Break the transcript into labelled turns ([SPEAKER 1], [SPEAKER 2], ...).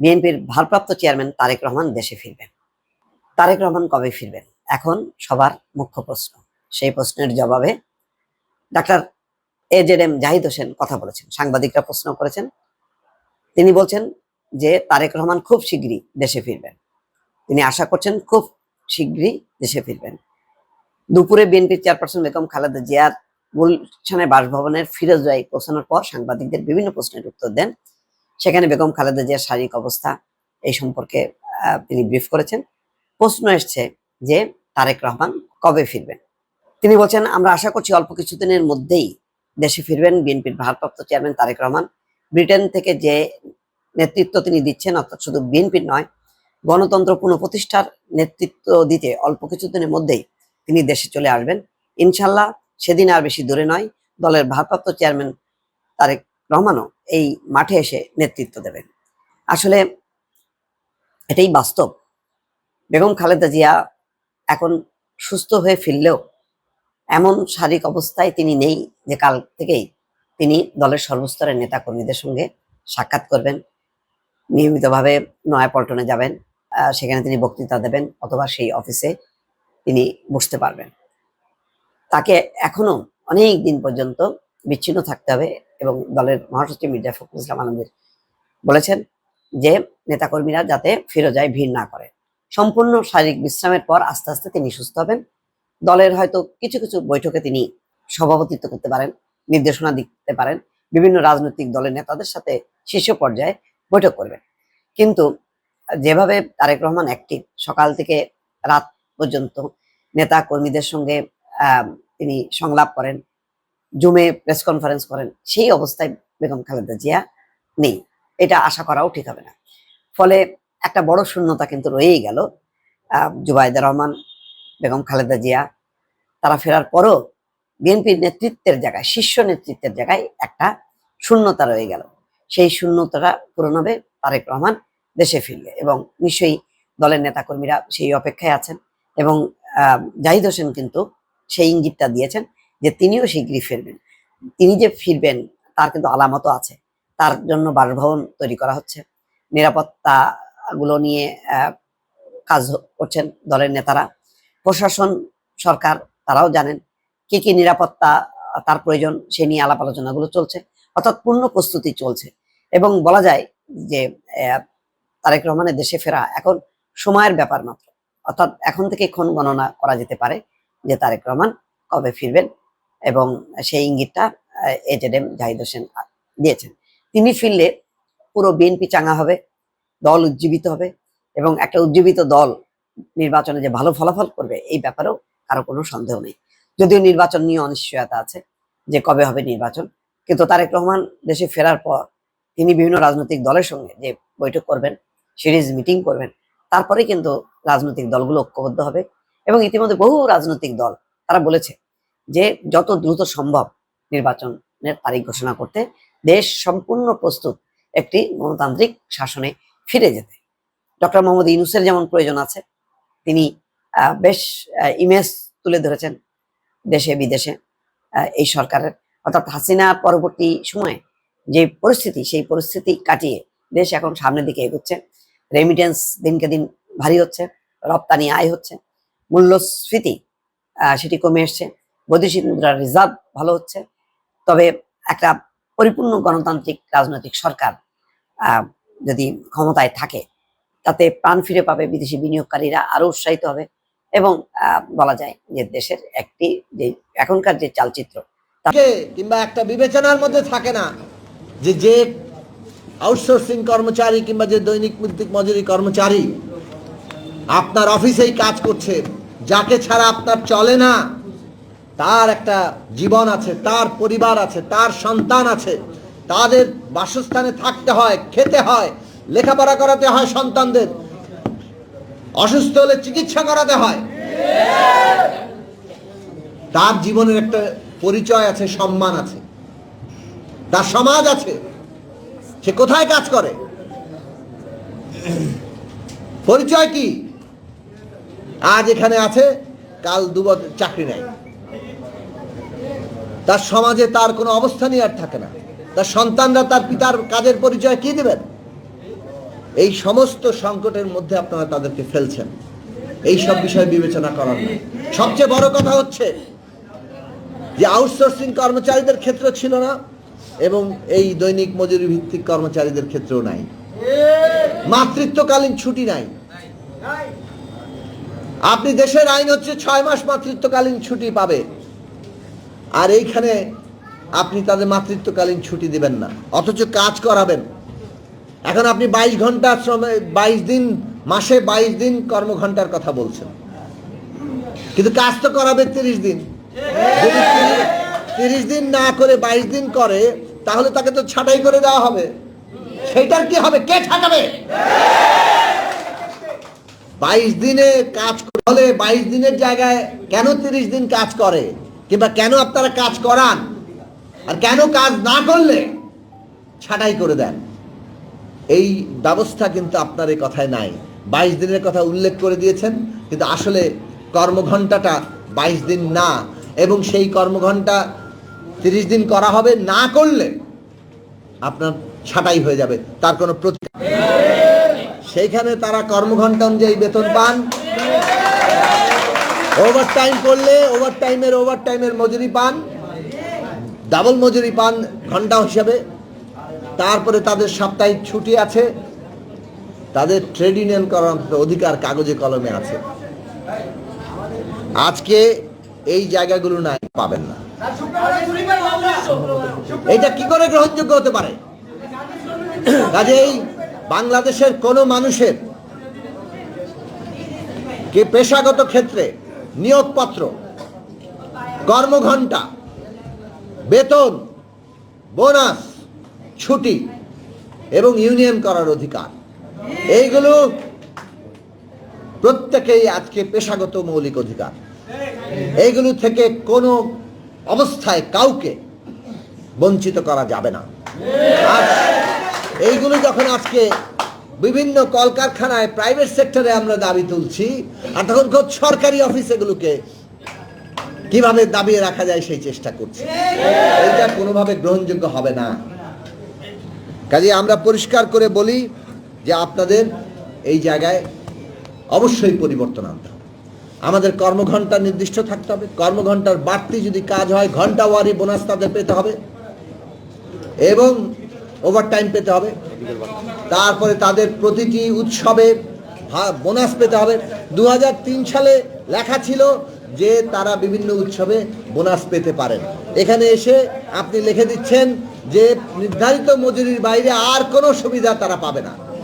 [SPEAKER 1] বিএনপির ভারপ্রাপ্ত চেয়ারম্যান তারেক রহমান দেশে ফিরবেন। তারেক রহমান কবে ফিরবেন? এখন সবার মুখ্য প্রশ্ন। সেই প্রশ্নের জবাবে doctor A Z M Zahid Hossain কথা বলেছেন, সাংবাদিকরা প্রশ্ন করেছেন। তিনি বলছেন যে তারেক রহমান খুব শীঘ্রই দেশে ফিরবেন। তিনি আশা করছেন খুব শীঘ্রই দেশে ফিরবেন। দুপুরে বিএনপির চেয়ারপারসন বেগম খালেদা জিয়ার গুলশানের বাসভবনের ফিরোজগাই পৌঁছানোর পর সাংবাদিকদের বিভিন্ন প্রশ্নের উত্তর দেন। সেখানে বেগম খালেদা জিয়ার শারীরিক অবস্থা এই সম্পর্কে তিনি ব্রিফ করেছেন। প্রশ্ন এসছে যে তারেক রহমান কবে ফিরবেন? তিনি বলছেন, আমরা আশা করছি অল্প কিছুদিনের মধ্যেই দেশে ফিরবেন বিএনপির ভারপ্রাপ্ত চেয়ারম্যান তারেক রহমান। ব্রিটেন থেকে যে নেতৃত্ব তিনি দিচ্ছেন, অর্থাৎ শুধু বিএনপির নয়, গণতন্ত্র পুনঃপ্রতিষ্ঠার নেতৃত্ব দিতে অল্প কিছুদিনের মধ্যেই তিনি দেশে চলে আসবেন। ইনশাল্লাহ সেদিন আর বেশি দূরে নয়, দলের ভারপ্রাপ্ত চেয়ারম্যান তারেক রহমানও এই মাঠে এসে নেতৃত্ব দেবেন। আসলে এটাই বাস্তব। বেগম খালেদা জিয়া এখন সুস্থ হয়ে ফিরলেও এমন শারীরিক অবস্থায় তিনি নেই যে কাল থেকেই তিনি দলের সর্বস্তরের নেতা কর্মীদের সঙ্গে সাক্ষাৎ করবেন, নিয়মিতভাবে নয়াপল্টনে যাবেন সেখানে তিনি বক্তৃতা দেবেন অথবা সেই অফিসে তিনি বসতে পারবেন। তাকে এখনও অনেক দিন পর্যন্ত বিচ্ছিন্ন থাকতে হবে এবং দলের মহাসচিব মির্জা ফখরুল ইসলাম আলমগীর বলেছেন যে নেতাকর্মীরা যাতে ফিরোজায় ভিড় না করে। সম্পূর্ণ শারীরিক বিশ্রামের পর আস্তে আস্তে তিনি সুস্থ হবেন। দলের হয়তো কিছু কিছু বৈঠকে তিনি সভাপতিত্ব করতে পারেন, নির্দেশনা দিতে পারেন। বিভিন্ন রাজনৈতিক দলের নেতাদের সাথে শীর্ষ পর্যায়ে বৈঠক করবেন। কিন্তু যেভাবে তারেক রহমান অ্যাক্টিভ সকাল থেকে রাত পর্যন্ত নেতা কর্মীদের সঙ্গে তিনি সংলাপ করেন, জুমে প্রেস কনফারেন্স করেন, সেই অবস্থায় বেগম খালেদা জিয়া নেই। এটা আশা করাও ঠিক হবে না। ফলে একটা বড় শূন্যতা কিন্তু রয়েই গেল। জুবাইদা রহমান, বেগম খালেদা জিয়া, তারা ফেরার পরও বিএনপির নেতৃত্বের জায়গায়, শীর্ষ নেতৃত্বের জায়গায় একটা শূন্যতা রয়ে গেল। সেই শূন্যতাটা পূরণ হবে তারেক রহমান দেশে ফিরলে এবং নিশ্চয়ই দলের নেতাকর্মীরা সেই অপেক্ষায় আছেন এবং জাহিদ হোসেন কিন্তু সেই ইঙ্গিতটা দিয়েছেন যে তিনিও শীঘ্রই ফিরবেন। তিনি যে ফিরবেন, তার কিন্তু আলামতও আছে। তার জন্য বাসভবন তৈরি করা হচ্ছে। নিরাপত্তা গুলো নিয়ে কাজ করছেন দলের নেতারা। প্রশাসন, সরকার, তারাও জানেন কি কি নিরাপত্তা তার প্রয়োজন সে নিয়ে আলাপ আলোচনাগুলো চলছে, অর্থাৎ পূর্ণ প্রস্তুতি চলছে। এবং বলা যায় যে তারেক রহমানের দেশে ফেরা এখন সময়ের ব্যাপার মাত্র। অর্থাৎ এখন থেকে ক্ষণ গণনা করা যেতে পারে। যে তারেক রহমান কবে ফিরবেন এবং সেই ইঙ্গিতটা A Z M Zahid Hossain দিয়েছেন। তিনি ফিরলে পুরো বিএনপি চাঙ্গা হবে, দল উজ্জীবিত হবে এবং একটা উজ্জীবিত দল নির্বাচনে যে ভালো ফলাফল করবে, এই ব্যাপারেও কারও কোনো সন্দেহ নেই। যদিও নির্বাচন নিয়ে অনিশ্চয়তা আছে যে কবে হবে নির্বাচন, কিন্তু তারেক রহমান দেশে ফেরার পর তিনি বিভিন্ন রাজনৈতিক দলের সঙ্গে যে বৈঠক করবেন, সিরিজ মিটিং করবেন, তারপরে কিন্তু রাজনৈতিক দলগুলো ঐক্যবদ্ধ হবে। এবং ইতিমধ্যে বহু রাজনৈতিক দল, তারা বলেছে যে যত দ্রুত সম্ভব নির্বাচনের তারিখ ঘোষণা করতে দেশ সম্পূর্ণ প্রস্তুত একটি গণতান্ত্রিক শাসনে ফিরে যেতে। ডক্টর মোহাম্মদ ইউনুসের যেমন প্রয়োজন আছে, তিনি বেশ ইমেজ তুলে ধরেছেন দেশে বিদেশে এই সরকারের। অর্থাৎ হাসিনা পরবর্তী সময়ে যে পরিস্থিতি, সেই পরিস্থিতি কাটিয়ে দেশ এখন সামনের দিকে এগোচ্ছে। রেমিটেন্স দিনকে দিন ভারী হচ্ছে, রপ্তানি আয় হচ্ছে। মূল্যস্ফীতি সেটি কমে এসছে। বৈদেশিক মুদ্রার রিজার্ভ ভালো হচ্ছে। তবে একটা পরিপূর্ণ গণতান্ত্রিক রাজনৈতিক সরকার যদি ক্ষমতায় থাকে, তাতে প্রাণ ফিরে পাবে বিদেশি বিনিয়োগকারীরা, আরও উৎসাহিত হবে। এবং বলা যায় যে দেশের একটি যে এখনকার যে চালচিত্র
[SPEAKER 2] কিংবা একটা বিবেচনার মধ্যে থাকে না যে যে আউটসোর্সিং কর্মচারী কিংবা যে দৈনিক ভিত্তিক মজুরি কর্মচারী আপনার অফিসেই কাজ করছে। যাকে ছাড়া আপনার চলে না, তার একটা জীবন আছে, তার পরিবার আছে, তার সন্তান আছে। তাদের বাসস্থানে থাকতে হয়, খেতে হয়, লেখাপড়া করাতে হয় সন্তানদের। অসুস্থ হলে চিকিৎসা করাতে হয়। তার জীবনের একটা পরিচয় আছে, সম্মান আছে। তার সমাজ আছে। সে কোথায় কাজ করে? পরিচয় কি? আজ এখানে আছে, কাল দু চাকরি নাই। তার সমাজে তার কোনো অবস্থানই আর থাকে না। তার সন্তানরা তার পিতার কাজের পরিচয় কি দিবেন? এই সমস্ত সংকটের মধ্যে আপনারা তাদেরকে ফেলছেন। এই সব বিষয় বিবেচনা করার নাই। সবচেয়ে বড় কথা হচ্ছে যে আউটসোর্সিং কর্মচারীদের ক্ষেত্রে ছিল না এবং এই দৈনিক মজুরি ভিত্তিক কর্মচারীদের ক্ষেত্রেও নাই। মাতৃত্বকালীন ছুটি নাই। আপনি দেশের আইন হচ্ছে ছয় মাস মাতৃত্বকালীন ছুটি পাবে। আর এইখানে আপনি তাদের মাতৃত্বকালীন ছুটি দিবেন না, অথচ কাজ করাবেন। এখন আপনি বাইশ ঘণ্টা শ্রমে বাইশ দিন, মাসে বাইশ দিন কর্মঘন্টার কথা বলছেন। কিন্তু কাজ তো করাবে তিরিশ দিন। তিরিশ দিন না করে বাইশ দিন করে, তাহলে তাকে তো ছাঁটাই করে দেওয়া হবে। সেটার কি হবে? কে ঠাকাবে বাইশ দিনে কাজ হলে বাইশ দিনের জায়গায় কেন তিরিশ দিন কাজ করে? কিংবা কেন আপনারা কাজ করান? আর কেন কাজ না করলে? ছাঁটাই করে দেন। এই ব্যবস্থা কিন্তু আপনার এই কথায় নাই। বাইশ দিনের কথা উল্লেখ করে দিয়েছেন, কিন্তু আসলে কর্মঘণ্টাটা বাইশ দিন না, এবং সেই কর্মঘণ্টা তিরিশ দিন করা হবে না করলে আপনার ছাঁটাই হয়ে যাবে। তার কোনো প্রতি সেইখানে তারা কর্মঘণ্টা অনুযায়ী বেতন পান। ওভার টাইম করলে ওভার টাইমের ওভার টাইমের মজুরি পান ডাবল মজুরি পান ঘণ্টা হিসাবে। তারপরে তাদের সাপ্তাহিক ছুটি আছে, তাদের ট্রেড ইউনিয়ন করার অধিকার কাগজে কলমে আছে। আজকে এই জায়গাগুলো নাই, পাবেন না। এটা কি করে গ্রহণযোগ্য হতে পারে? কাজেই বাংলাদেশের কোনো মানুষের কে পেশাগত ক্ষেত্রে নিয়োগপত্র, কর্মঘণ্টা, বেতন, বোনাস, ছুটি এবং ইউনিয়ন করার অধিকার। এইগুলো প্রত্যেকেই আজকে পেশাগত মৌলিক অধিকার। এইগুলো থেকে কোনো অবস্থায় কাউকে বঞ্চিত করা যাবে না। আর এইগুলো যখন আজকে বিভিন্ন কলকারখানায় প্রাইভেট সেক্টরে আমরা দাবি তুলছি। আর তখন সরকারি অফিস এগুলোকে কীভাবে দাবিয়ে রাখা যায় সেই চেষ্টা করছি। এটা কোনোভাবে গ্রহণযোগ্য হবে না। কাজে আমরা পরিষ্কার করে বলি যে আপনাদের এই জায়গায় অবশ্যই পরিবর্তন আনতে হবে। আমাদের কর্মঘণ্টা নির্দিষ্ট থাকতে হবে। কর্মঘণ্টার বাড়তি যদি কাজ হয় ঘণ্টা ওয়ারি বোনাস তাদের পেতে হবে। এবং ওভারটাইম পেতে হবে। তারপরে তাদের প্রতিটি উৎসবে বোনাস পেতে হবে। দু হাজার তিন সালে লেখা ছিল যে তারা বিভিন্ন উৎসবে বোনাস পেতে পারেন। এখানে এসে আপনি লিখে দিচ্ছেন যে নির্ধারিত মজুরির বাইরে আর কোনো সুবিধা তারা পাবে না।